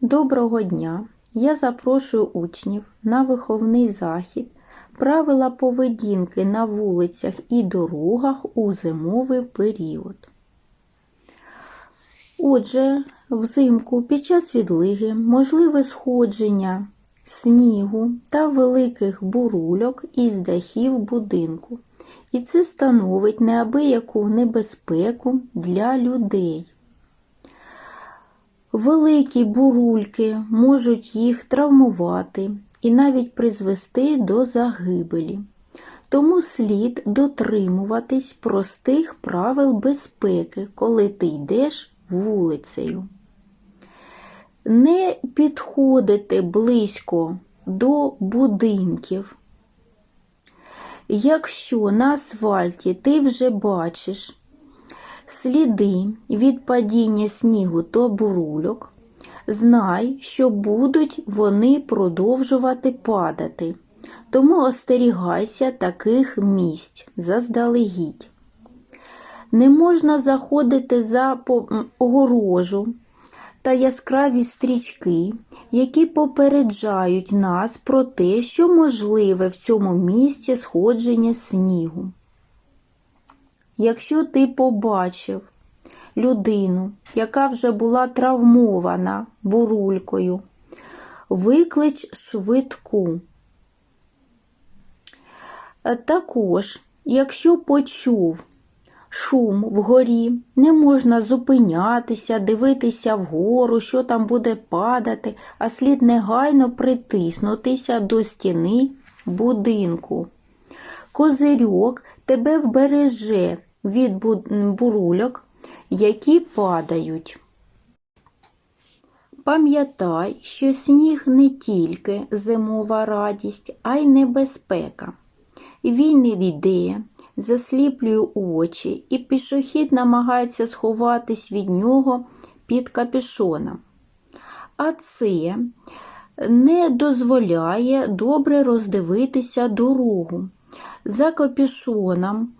Доброго дня! Я запрошую учнів на виховний захід правила поведінки на вулицях і дорогах у зимовий період. Отже, взимку під час відлиги можливе сходження снігу та великих бурульок із дахів будинку. І це становить неабияку небезпеку для людей. Великі бурульки можуть їх травмувати і навіть призвести до загибелі. Тому слід дотримуватись простих правил безпеки, коли ти йдеш вулицею. Не підходити близько до будинків. Якщо на асфальті ти вже бачиш сліди від падіння снігу та бурульок, знай, що будуть вони продовжувати падати, тому остерігайся таких місць заздалегідь. Не можна заходити за огорожу та яскраві стрічки, які попереджають нас про те, що можливе в цьому місці сходження снігу. Якщо ти побачив людину, яка вже була травмована бурулькою, виклич швидку. Також, якщо почув шум вгорі, не можна зупинятися, дивитися вгору, що там буде падати, а слід негайно притиснутися до стіни будинку. Козирьок тебе вбереже від бурульок, які падають. Пам'ятай, що сніг не тільки зимова радість, а й небезпека. Він йде, засліплює очі, і пішохід намагається сховатись від нього під капюшоном. А це не дозволяє добре роздивитися дорогу. За капюшоном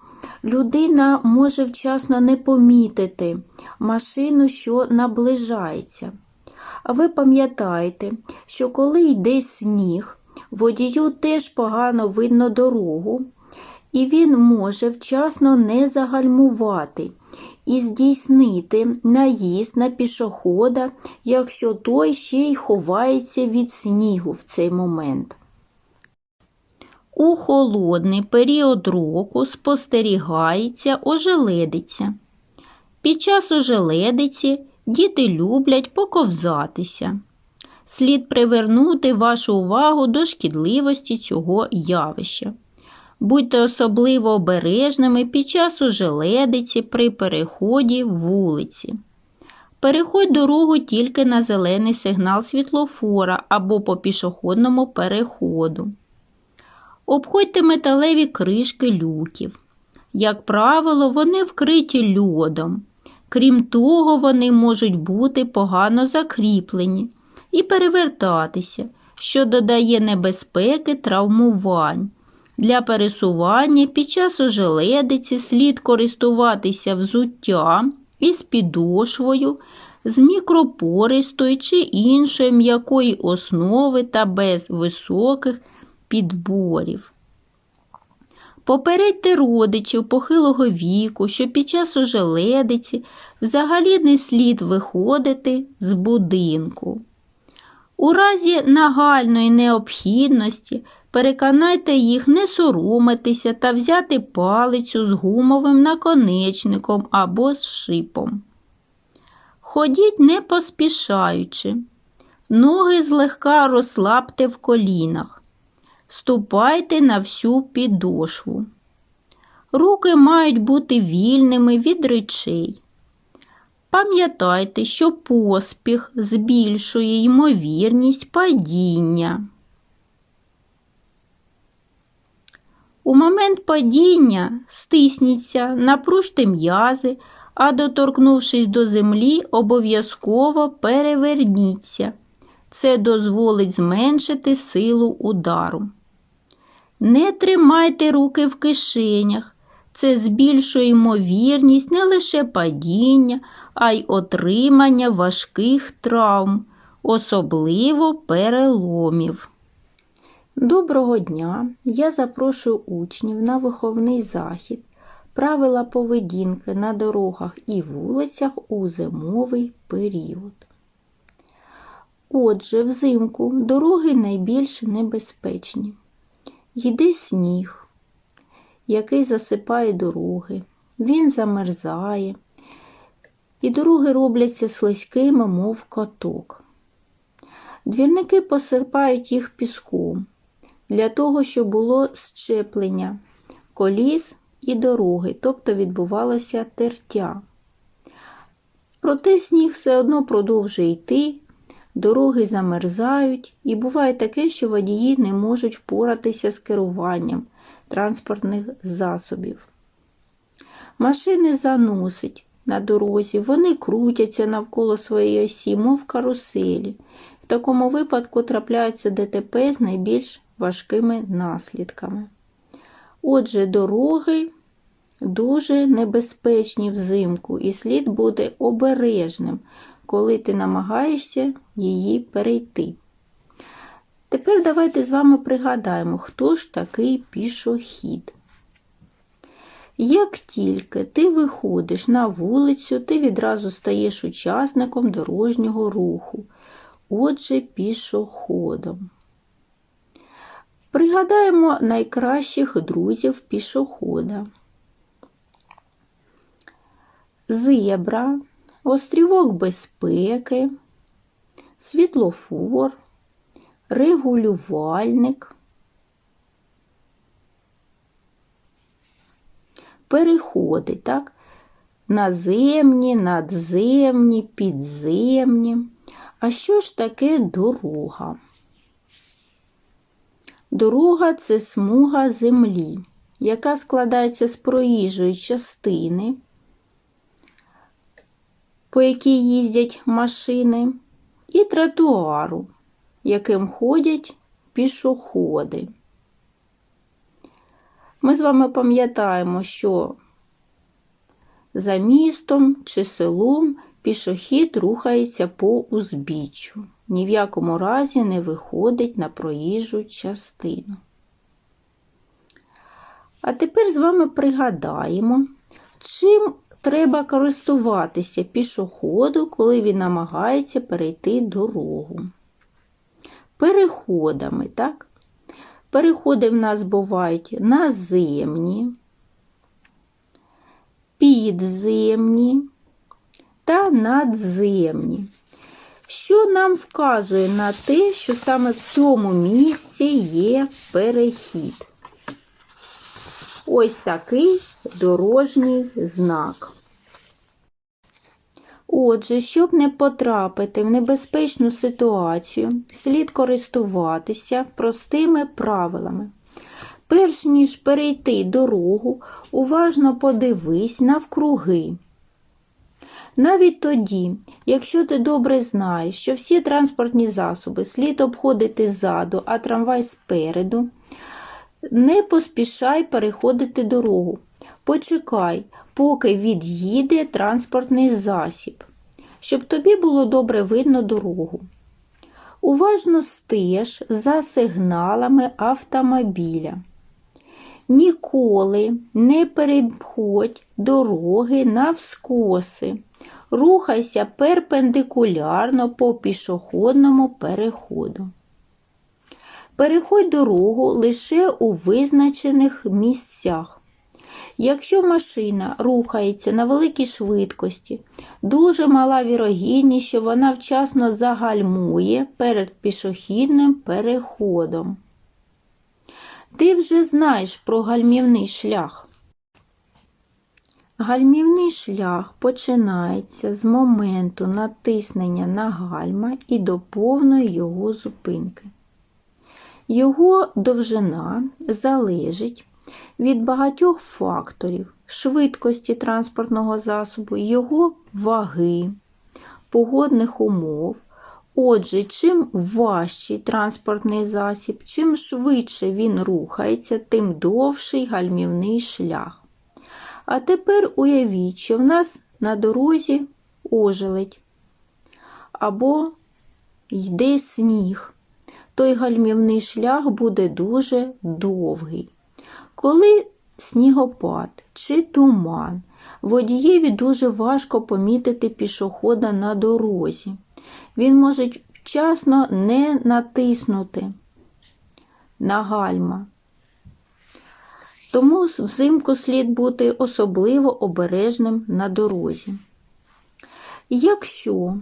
людина може вчасно не помітити машину, що наближається. А ви пам'ятаєте, що коли йде сніг, водію теж погано видно дорогу, і він може вчасно не загальмувати і здійснити наїзд на пішохода, якщо той ще й ховається від снігу в цей момент. У холодний період року спостерігається ожеледиця. Під час ожеледиці діти люблять поковзатися. Слід привернути вашу увагу до шкідливості цього явища. Будьте особливо обережними під час ожеледиці при переході вулиці. Переходь дорогу тільки на зелений сигнал світлофора або по пішохідному переходу. Обходьте металеві кришки люків. Як правило, вони вкриті льодом. Крім того, вони можуть бути погано закріплені і перевертатися, що додає небезпеки травмувань. Для пересування під час ожеледиці слід користуватися взуттям із підошвою, з мікропористої чи іншої м'якої основи та без високих підборів. Попередьте родичів похилого віку, що під час ожеледиці взагалі не слід виходити з будинку. У разі нагальної необхідності переконайте їх не соромитися та взяти палицю з гумовим наконечником або з шипом. Ходіть не поспішаючи, ноги злегка розслабте в колінах. Ступайте на всю підошву. Руки мають бути вільними від речей. Пам'ятайте, що поспіх збільшує ймовірність падіння. У момент падіння стисніться, напружте м'язи, а доторкнувшись до землі, обов'язково переверніться. Це дозволить зменшити силу удару. Не тримайте руки в кишенях. Це збільшує ймовірність не лише падіння, а й отримання важких травм. особливо переломів. Доброго дня! Я запрошую учнів на виховний захід, правила поведінки на дорогах і вулицях у зимовий період. Отже, взимку дороги найбільш небезпечні. Йде сніг, який засипає дороги, він замерзає, і дороги робляться слизькими, мов каток. Двірники посипають їх піском для того, щоб було щеплення коліс і дороги, тобто відбувалося тертя. Проте сніг все одно продовжує йти, дороги замерзають, і буває таке, що водії не можуть впоратися з керуванням транспортних засобів. Машини заносить на дорозі, вони крутяться навколо своєї осі, мов каруселі. В такому випадку трапляються ДТП з найбільш важкими наслідками. Отже, дороги дуже небезпечні взимку, і слід бути обережним, коли ти намагаєшся її перейти. Тепер давайте з вами пригадаємо, хто ж такий пішохід. Як тільки ти виходиш на вулицю, ти відразу стаєш учасником дорожнього руху, отже, пішоходом. Пригадаємо найкращих друзів пішохода. Зебра, острівок безпеки, світлофор, регулювальник, переходи, так? наземні, надземні, підземні. А що ж таке дорога? Дорога це смуга землі, яка складається з проїжджої частини, по якій їздять машини, і тротуару, яким ходять пішоходи. Ми з вами пам'ятаємо, що за містом чи селом пішохід рухається по узбіччю, ні в якому разі не виходить на проїжджу частину. А тепер з вами пригадаємо, чим треба користуватися пішоходу, коли він намагається перейти дорогу. Переходами, так? Переходи в нас бувають наземні, підземні та надземні, що нам вказує на те, що саме в цьому місці є перехід. Ось такий дорожній знак. Отже, щоб не потрапити в небезпечну ситуацію, слід користуватися простими правилами. Перш ніж перейти дорогу, уважно подивись навкруги. Навіть тоді, якщо ти добре знаєш, що всі транспортні засоби слід обходити ззаду, а трамвай спереду, не поспішай переходити дорогу. Почекай, поки від'їде транспортний засіб, щоб тобі було добре видно дорогу. Уважно стеж за сигналами автомобіля. Ніколи не переходь дороги навскоси. Рухайся перпендикулярно по пішохідному переходу. Переходь дорогу лише у визначених місцях. Якщо машина рухається на великій швидкості, дуже мала вірогідність, що вона вчасно загальмує перед пішохідним переходом. Ти вже знаєш про гальмівний шлях. Гальмівний шлях починається з моменту натиснення на гальма і до повної його зупинки. Його довжина залежить від багатьох факторів швидкості транспортного засобу, його ваги, погодних умов. Отже, чим важчий транспортний засіб, чим швидше він рухається, тим довший гальмівний шлях. А тепер уявіть, що в нас на дорозі ожеледь або йде сніг, той гальмівний шлях буде дуже довгий. Коли снігопад чи туман, водієві дуже важко помітити пішохода на дорозі. Він може вчасно не натиснути на гальма. Тому взимку слід бути особливо обережним на дорозі. Якщо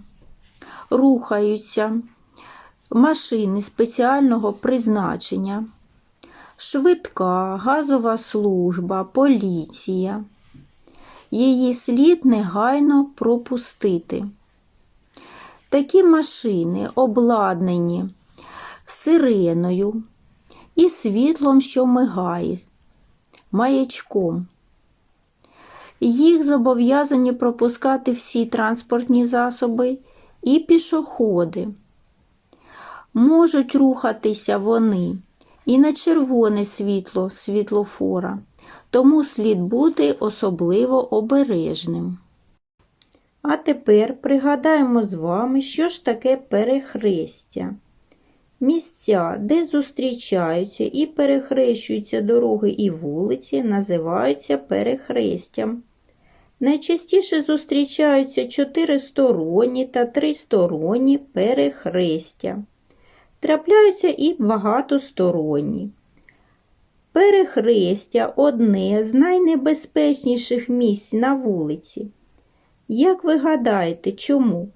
рухаються машини спеціального призначення, швидка, газова служба, поліція, її слід негайно пропустити. Такі машини обладнані сиреною і світлом, що мигає, маячком. Їх зобов'язані пропускати всі транспортні засоби і пішоходи. Можуть рухатися вони і на червоне світло світлофора, тому слід бути особливо обережним. А тепер пригадаємо з вами, що ж таке перехрестя. Місця, де зустрічаються і перехрещуються дороги і вулиці, називаються перехрестям. Найчастіше зустрічаються чотиристоронні та тристоронні перехрестя. Трапляються і багатосторонні. Перехрестя одне з найнебезпечніших місць на вулиці. Як ви гадаєте, чому?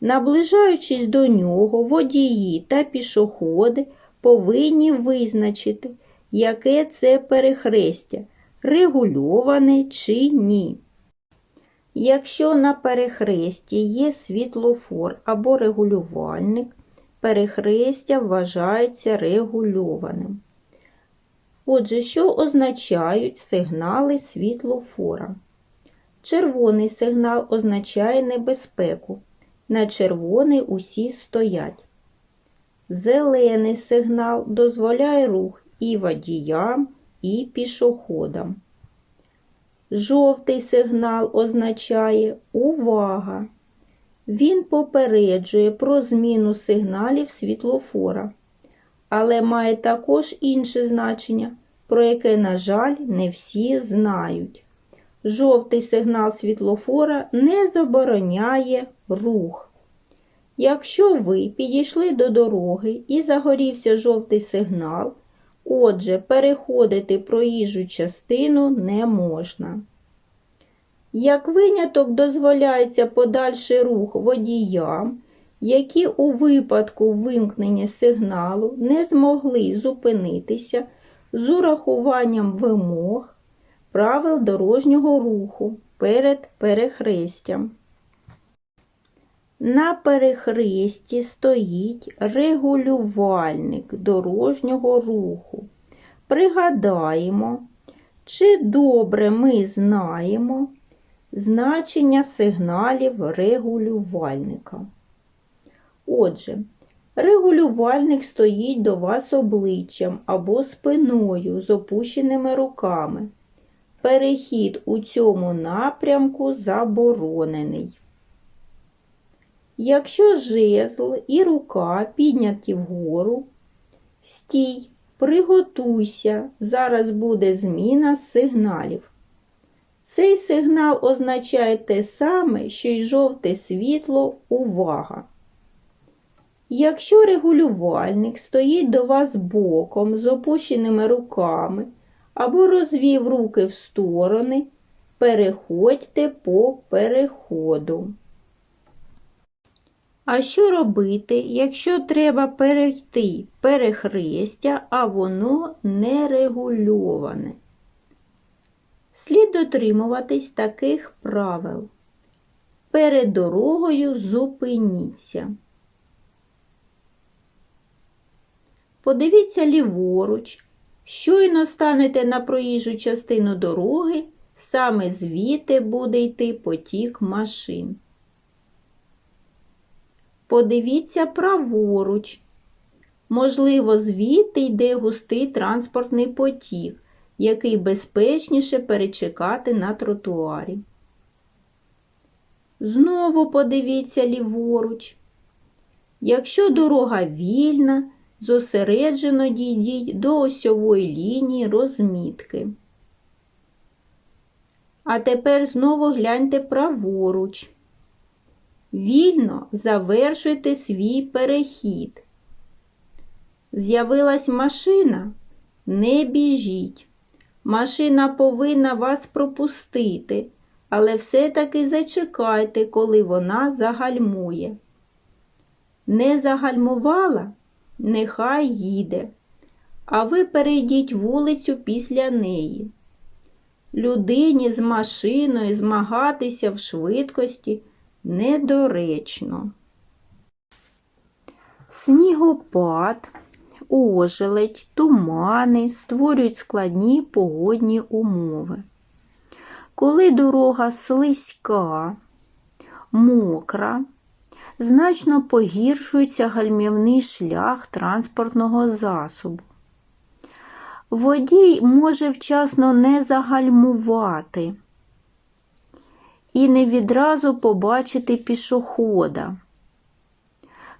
Наближаючись до нього, водії та пішоходи повинні визначити, яке це перехрестя, регульоване чи ні. Якщо на перехресті є світлофор або регулювальник, перехрестя вважається регульованим. Отже, що означають сигнали світлофора? Червоний сигнал означає небезпеку. На червоний усі стоять. Зелений сигнал дозволяє рух і водіям, і пішоходам. Жовтий сигнал означає увага. Він попереджує про зміну сигналів світлофора, але має також інше значення, про яке, на жаль, не всі знають. Жовтий сигнал світлофора не забороняє рух. Якщо ви підійшли до дороги і загорівся жовтий сигнал, отже, переходити проїжджу частину не можна. Як виняток дозволяється подальший рух водіям, які у випадку вимкнення сигналу не змогли зупинитися з урахуванням вимог правил дорожнього руху перед перехрестям. На перехресті стоїть регулювальник дорожнього руху. Пригадаємо, чи добре ми знаємо значення сигналів регулювальника. Отже, регулювальник стоїть до вас обличчям або спиною з опущеними руками. Перехід у цьому напрямку заборонений. Якщо жезл і рука підняті вгору, стій, приготуйся, зараз буде зміна сигналів. Цей сигнал означає те саме, що й жовте світло увага. Якщо регулювальник стоїть до вас боком з опущеними руками або розвів руки в сторони, переходьте по переходу. А що робити, якщо треба перейти перехрестя, а воно не регульоване? Слід дотримуватись таких правил. Перед дорогою зупиніться. Подивіться ліворуч, щойно станете на проїжджу частину дороги, саме звідти буде йти потік машин. Подивіться праворуч. Можливо, звідти йде густий транспортний потік, який безпечніше перечекати на тротуарі. Знову подивіться ліворуч. Якщо дорога вільна, зосереджено дійдіть до осьової лінії розмітки. А тепер знову гляньте праворуч. Вільно завершуйте свій перехід. З'явилась машина? Не біжіть. Машина повинна вас пропустити, але все-таки зачекайте, коли вона загальмує. Не загальмувала? Нехай їде, а ви перейдіть вулицю після неї. Людині з машиною змагатися в швидкості недоречно. Снігопад, ожеледь, тумани створюють складні погодні умови. Коли дорога слизька, мокра, значно погіршується гальмівний шлях транспортного засобу. Водій може вчасно не загальмувати і не відразу побачити пішохода.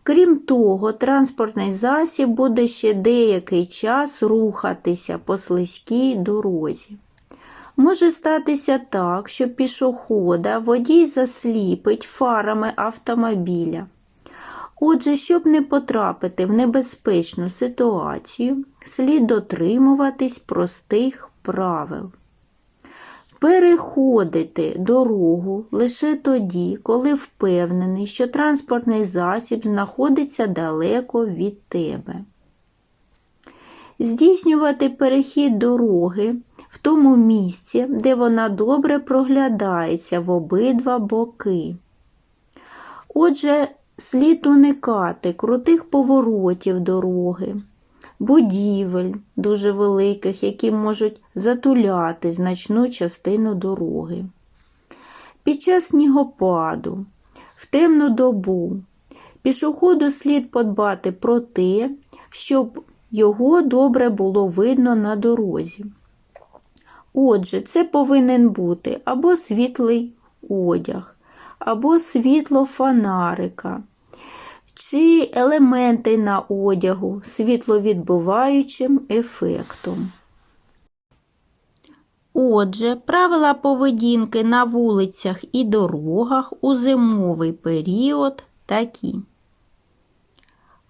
Крім того, транспортний засіб буде ще деякий час рухатися по слизькій дорозі. Може статися так, що пішохода водій засліпить фарами автомобіля. Отже, щоб не потрапити в небезпечну ситуацію, слід дотримуватись простих правил. Переходити дорогу лише тоді, коли впевнений, що транспортний засіб знаходиться далеко від тебе. Здійснювати перехід дороги в тому місці, де вона добре проглядається в обидва боки. Отже, слід уникати крутих поворотів дороги, будівель дуже великих, які можуть затуляти значну частину дороги. Під час снігопаду, в темну добу, пішоходу слід подбати про те, щоб його добре було видно на дорозі. Отже, це повинен бути або світлий одяг, або світло фонарика, чи елементи на одягу світловідбиваючим ефектом. Отже, правила поведінки на вулицях і дорогах у зимовий період такі.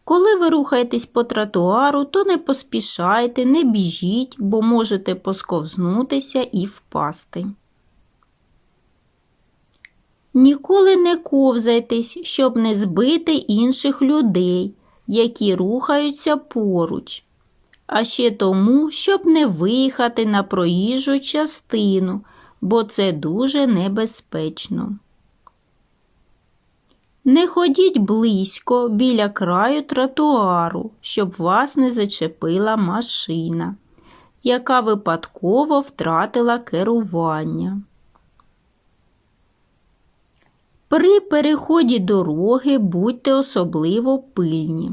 Коли ви рухаєтесь по тротуару, то не поспішайте, не біжіть, бо можете посковзнутися і впасти. Ніколи не ковзайтесь, щоб не збити інших людей, які рухаються поруч, а ще тому, щоб не виїхати на проїжджу частину, бо це дуже небезпечно. Не ходіть близько біля краю тротуару, щоб вас не зачепила машина, яка випадково втратила керування. При переході дороги будьте особливо пильні.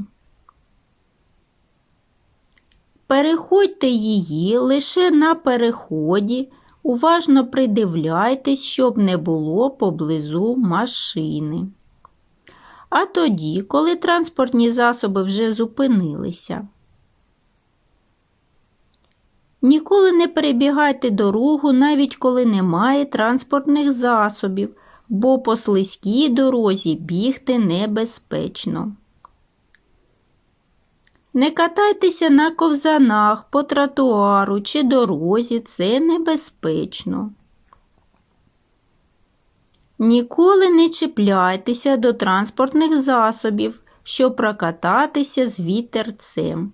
Переходьте її лише на переході, уважно придивляйтесь, щоб не було поблизу машини. А тоді, коли транспортні засоби вже зупинилися. Ніколи не перебігайте дорогу, навіть коли немає транспортних засобів, бо по слизькій дорозі бігти небезпечно. Не катайтеся на ковзанах по тротуару чи дорозі, це небезпечно. Ніколи не чіпляйтеся до транспортних засобів, щоб прокататися з вітерцем.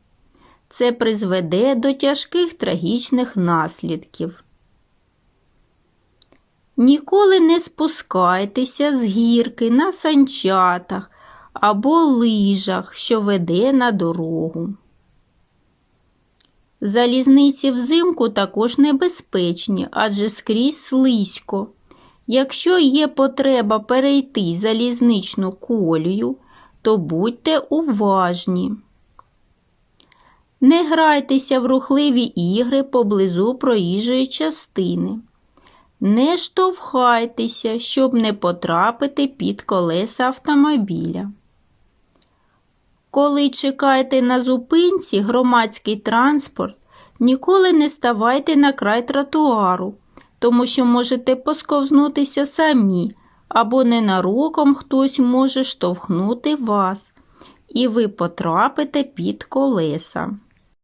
Це призведе до тяжких трагічних наслідків. Ніколи не спускайтеся з гірки на санчатах або лижах, що веде на дорогу. Залізниці взимку також небезпечні, адже скрізь слизько. Якщо є потреба перейти залізничну колію, то будьте уважні. Не грайтеся в рухливі ігри поблизу проїжджої частини. Не штовхайтеся, щоб не потрапити під колеса автомобіля. Коли чекаєте на зупинці громадський транспорт, ніколи не ставайте на край тротуару, тому що можете посковзнутися самі, або ненароком хтось може штовхнути вас, і ви потрапите під колеса.